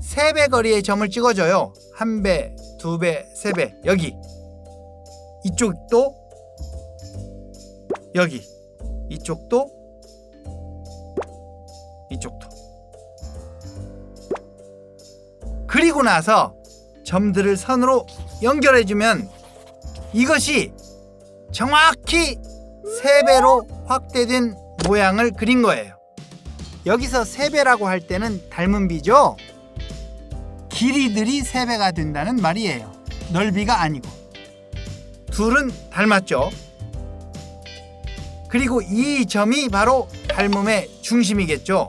세배 거리의 점을 찍어줘요. 한 배, 두 배, 세 배. 여기. 이쪽도 여기. 이쪽도 이쪽도. 그리고 나서 점들을 선으로 연결해주면 이것이 정확히 세 배로 확대된 모양을 그린 거예요. 여기서 세 배라고 할 때는 닮은 비죠? 길이들이 세 배가 된다는 말이에요. 넓이가 아니고. 둘은 닮았죠? 그리고 이 점이 바로 닮음의 중심이겠죠?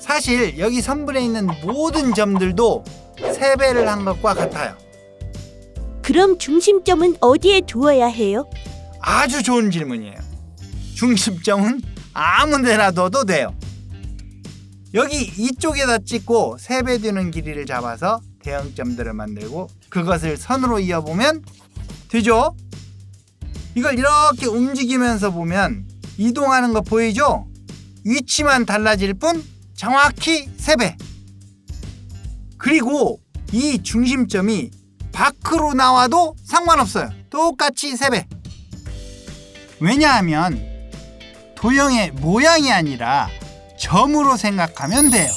사실 여기 선분에 있는 모든 점들도 세 배를 한 것과 같아요. 그럼 중심점은 어디에 두어야 해요? 아주 좋은 질문이에요. 중심점은 아무 데나 둬도 돼요. 여기 이쪽에다 찍고 세배 되는 길이를 잡아서 대형점들을 만들고 그것을 선으로 이어보면 되죠? 이걸 이렇게 움직이면서 보면 이동하는 거 보이죠? 위치만 달라질 뿐 정확히 세 배. 그리고 이 중심점이 밖으로 나와도 상관없어요. 똑같이 세 배. 왜냐하면 도형의 모양이 아니라 점으로 생각하면 돼요.